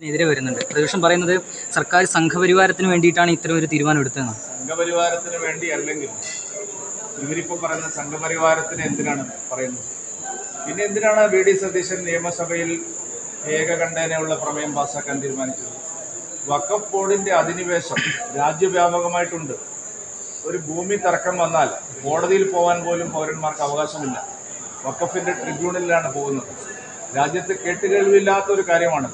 എതിരെ വരുന്നുണ്ട്. പ്രതിപക്ഷം പറയുന്നത് സർക്കാർ സംഘപരിവാരത്തിന് വേണ്ടിയിട്ടാണ് ഇത്തരം ഒരു തീരുമാനം എടുത്തതെന്ന്. സംഘപരിവാരത്തിന് വേണ്ടി അല്ലെങ്കിൽ ഇവരിപ്പോൾ പറയുന്ന സംഘപരിവാരത്തിന് എന്തിനാണ് പറയുന്നത്? പിന്നെ എന്തിനാണ് വി ഡി സതീശൻ നിയമസഭയിൽ ഏകകണ്ഠേനയുള്ള പ്രമേയം പാസ്സാക്കാൻ തീരുമാനിച്ചത്? വക്കഫ് ബോർഡിന്റെ അധിനിവേശം രാജ്യവ്യാപകമായിട്ടുണ്ട്. ഒരു ഭൂമി തർക്കം വന്നാൽ കോടതിയിൽ പോകാൻ പോലും പൗരന്മാർക്ക് അവകാശമില്ല. വക്കഫിന്റെ ട്രിബ്യൂണലിലാണ് പോകുന്നത്. രാജ്യത്ത് കേട്ടുകേൾവില്ലാത്ത ഒരു കാര്യമാണ്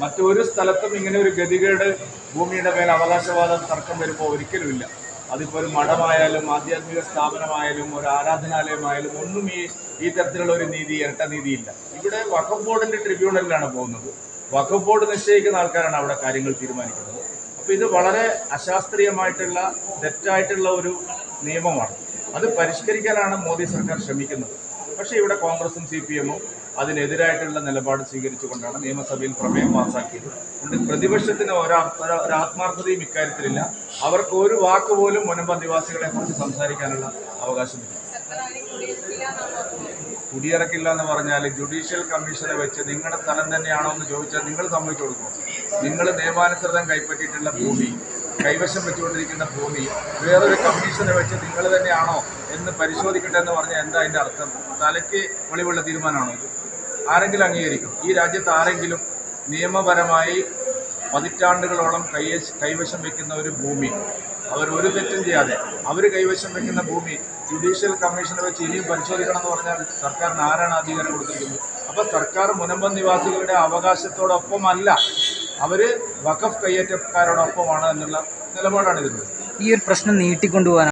മറ്റൊരു സ്ഥലത്തും ഇങ്ങനെ ഒരു ഗതികേട് ഭൂമിയുടെ മേൽ അവകാശവാദം തർക്കം വരുമ്പോൾ ഒരിക്കലുമില്ല. അതിപ്പോൾ ഒരു മഠമായാലും ആധ്യാത്മിക സ്ഥാപനമായാലും ഒരു ആരാധനാലയമായാലും ഒന്നും ഈ ഈ തരത്തിലുള്ള ഒരു നീതി ഇരട്ട നീതിയില്ല. ഇവിടെ വഖഫ് ബോർഡിന്റെ ട്രിബ്യൂണലിലാണ് പോകുന്നത്. വഖഫ് ബോർഡ് നിശ്ചയിക്കുന്ന ആൾക്കാരാണ് അവിടെ കാര്യങ്ങൾ തീരുമാനിക്കുന്നത്. അപ്പോൾ ഇത് വളരെ അശാസ്ത്രീയമായിട്ടുള്ള തെറ്റായിട്ടുള്ള ഒരു നിയമമാണ്. അത് പരിഷ്കരിക്കാനാണ് മോദി സർക്കാർ ശ്രമിക്കുന്നത്. പക്ഷേ ഇവിടെ കോൺഗ്രസും സി പി എമ്മും അതിനെതിരായിട്ടുള്ള നിലപാട് സ്വീകരിച്ചുകൊണ്ടാണ് നിയമസഭയിൽ പ്രമേയം പാസാക്കിയത്. അതുകൊണ്ട് പ്രതിപക്ഷത്തിന് ഒരാ ഒരു- ഒരു ആത്മാർത്ഥതയും ഇക്കാര്യത്തിലില്ല. അവർക്ക് ഒരു വാക്ക് പോലും മുനമ്പ നിവാസികളെ കുറിച്ച് സംസാരിക്കാനുള്ള അവകാശമില്ല. കുടിയിറക്കില്ല എന്ന് പറഞ്ഞാൽ ജുഡീഷ്യൽ കമ്മീഷനെ വെച്ച് നിങ്ങളുടെ സ്ഥലം തന്നെയാണോ എന്ന് ചോദിച്ചാൽ നിങ്ങൾ സമ്മതിച്ചു കൊടുക്കും നിങ്ങൾ നിയമാനുസൃതം കൈപ്പറ്റിയിട്ടുള്ള ഭൂമി കൈവശം വെച്ചുകൊണ്ടിരിക്കുന്ന ഭൂമി വേറൊരു കമ്മീഷനെ വെച്ച് നിങ്ങൾ തന്നെയാണോ എന്ന് പരിശോധിക്കട്ടെ എന്ന് പറഞ്ഞാൽ എന്താ അതിന്റെ അർത്ഥം? തലയ്ക്ക് വെളിവുള്ള തീരുമാനമാണോ ഇത്? ആരെങ്കിലും അംഗീകരിക്കും. ഈ രാജ്യത്ത് ആരെങ്കിലും നിയമപരമായി പതിറ്റാണ്ടുകളോളം കൈ കൈവശം വെക്കുന്ന ഒരു ഭൂമി അവർ ഒരു തെറ്റും ചെയ്യാതെ അവർ കൈവശം വെക്കുന്ന ഭൂമി ജുഡീഷ്യൽ കമ്മീഷനെ വെച്ച് ഇനിയും പരിശോധിക്കണം എന്ന് പറഞ്ഞാൽ സർക്കാരിന് ആരാണ് അധികാരം കൊടുത്തിരിക്കുന്നത്? അപ്പോൾ സർക്കാർ മുനമ്പം നിവാസികളുടെ അവകാശത്തോടൊപ്പമല്ല അവർ വഖഫ് കയ്യേറ്റക്കാരോടൊപ്പമാണ് എന്നുള്ള നിലപാടാണ് ഇതിനുള്ളത് ഈ ഒരു പ്രശ്നം നീട്ടിക്കൊണ്ടുപോകാൻ